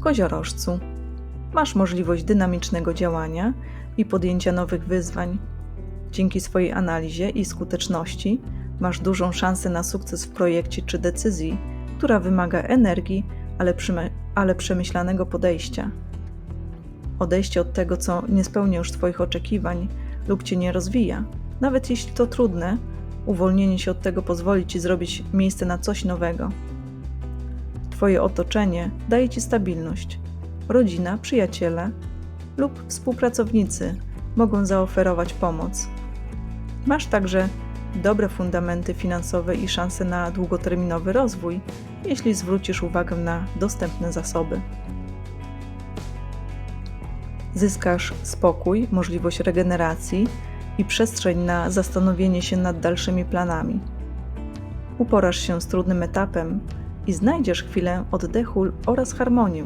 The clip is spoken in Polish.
koziorożcu. Masz możliwość dynamicznego działania i podjęcia nowych wyzwań. Dzięki swojej analizie i skuteczności masz dużą szansę na sukces w projekcie czy decyzji, która wymaga energii, ale, ale przemyślanego podejścia. Odejście od tego, co nie spełnia już Twoich oczekiwań lub Cię nie rozwija, nawet jeśli to trudne, uwolnienie się od tego pozwoli Ci zrobić miejsce na coś nowego. Twoje otoczenie daje Ci stabilność. Rodzina, przyjaciele lub współpracownicy mogą zaoferować pomoc. Masz także dobre fundamenty finansowe i szanse na długoterminowy rozwój, jeśli zwrócisz uwagę na dostępne zasoby. Zyskasz spokój, możliwość regeneracji i przestrzeń na zastanowienie się nad dalszymi planami. Uporasz się z trudnym etapem i znajdziesz chwilę oddechu oraz harmonię.